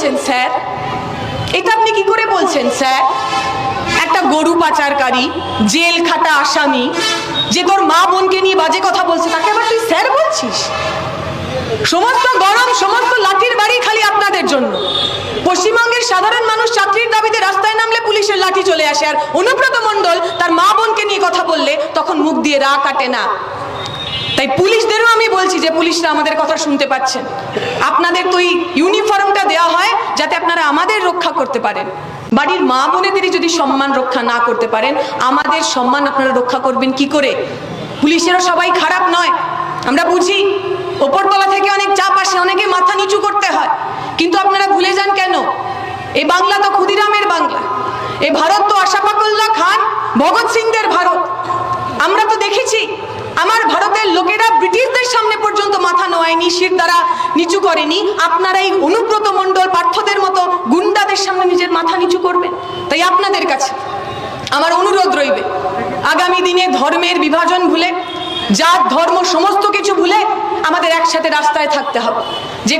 বলছেন, স্যার? এটা আপনি কি করে বলছেন, স্যার? একটা গরু পাচারকারী, জেল খাটা আসামি, যে তোর মা বোনকে নিয়ে বাজে কথা বলছে, তাকে আবার তুই স্যার বলছিস? সমস্ত গরম, সমস্ত লাঠির বাড়ি খালি আপনাদের জন্য। পশ্চিমবঙ্গের সাধারণ মানুষ চাকরির দাবিতে রাস্তায় নামলে পুলিশের লাঠি চলে আসে, আর অনুব্রত মণ্ডল তার মা বোনকে নিয়ে কথা বললে তখন মুখ দিয়ে রা কাটে না। তাই পুলিশদেরও আমি বলছি যে পুলিশরা আমাদের কথা শুনতে পাচ্ছেন। আপনাদের তো হয় যাতে আপনারা আমাদের রক্ষা করতে পারেন। বাড়ির মা বোনেদেরই যদি সম্মান রক্ষা না করতে পারেন, আমাদের সম্মান আপনারা রক্ষা করবেন কি করে? পুলিশেরও সবাই খারাপ নয়, আমরা বুঝি। ওপরতলা থেকে অনেক চাপ আসে, অনেকে মাথা নিচু করতে হয়। কিন্তু আপনারা ভুলে যান কেন? এই বাংলা তো ক্ষুদিরামের বাংলা। এই ভারত তো আশাফাকুল্লাহ খান, ভগৎ সিংদের ভারত। আমরা তো দেখেছি মাথা নোয়ায়নি, শির দ্বারা নিচু করেনি। আপনারা এই অনুব্রত মণ্ডল পার্থদের মতো গুন্ডাদের সামনে নিজের মাথা নিচু করবেন। তাই আপনাদের কাছে আমার অনুরোধ রইবে, আগামী দিনে ধর্মের বিভাজন ভুলে যার ধর্ম, সমস্ত কিছু ভুলে আমাদের একসাথে রাস্তায় থাকতে হবে। যে